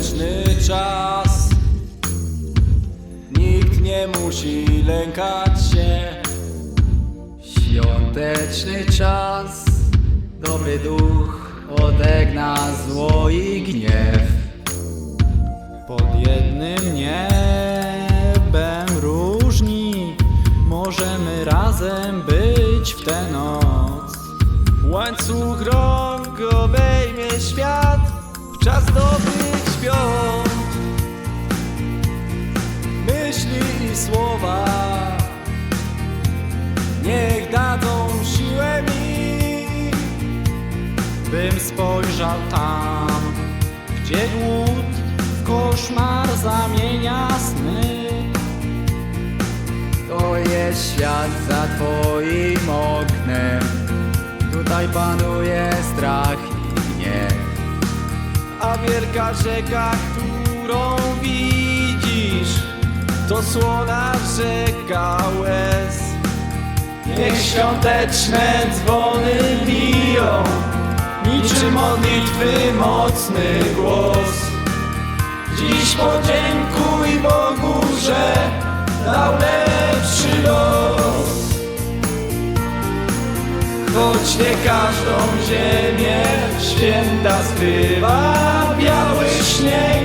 świąteczny czas. Nikt nie musi lękać się. Świąteczny czas, dobry duch odegna zło i gniew. Pod jednym niebem różni możemy razem być w tę noc. Łańcuch rąk obejmie świat w czas dobrych świąt. Myśli i słowa niech dadzą siłę mi. Bym spojrzał tam, gdzie głód w koszmar zamienia sny. To jest świat za twoim oknem, tutaj panuje strach. A wielka rzeka, którą widzisz, to słona rzeka łez. Niech świąteczne dzwony biją, niczym modlitwy mocny głos. Dziś podziękuj Bogu, że dał lepszy los. Choć nie każdą ziemię święta skrywa biały śnieg.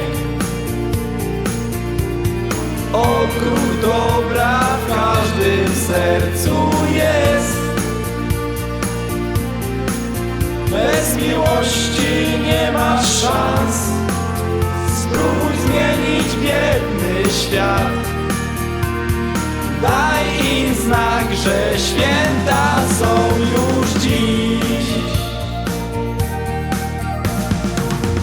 Okruch dobra w każdym sercu jest. Bez miłości nie masz szans. Spróbuj zmienić biedny świat. Daj im znak, że już dziś.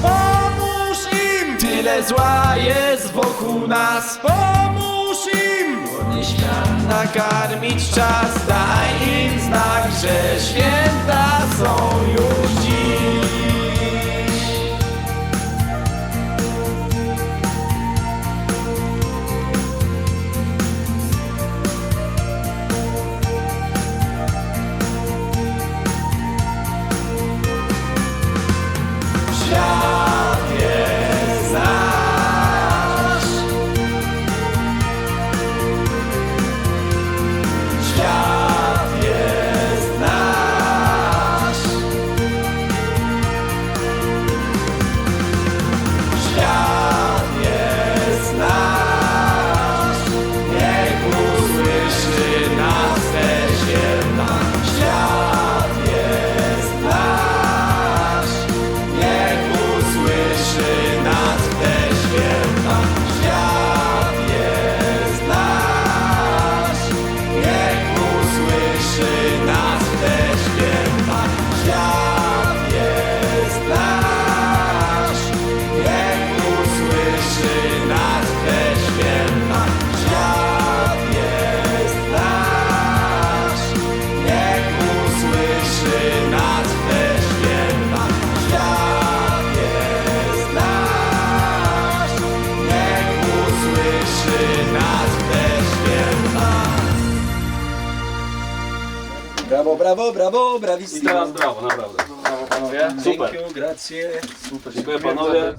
Pomóż im! Tyle zła jest wokół nas. Pomóż im! Głodny świat nakarmić czas. Daj im znak, że święta są Brawo, brawo, brawo, I brawissimo. teraz brawo, naprawdę. Brawo panowie. Super. You, grazie. Dziękuję panowie.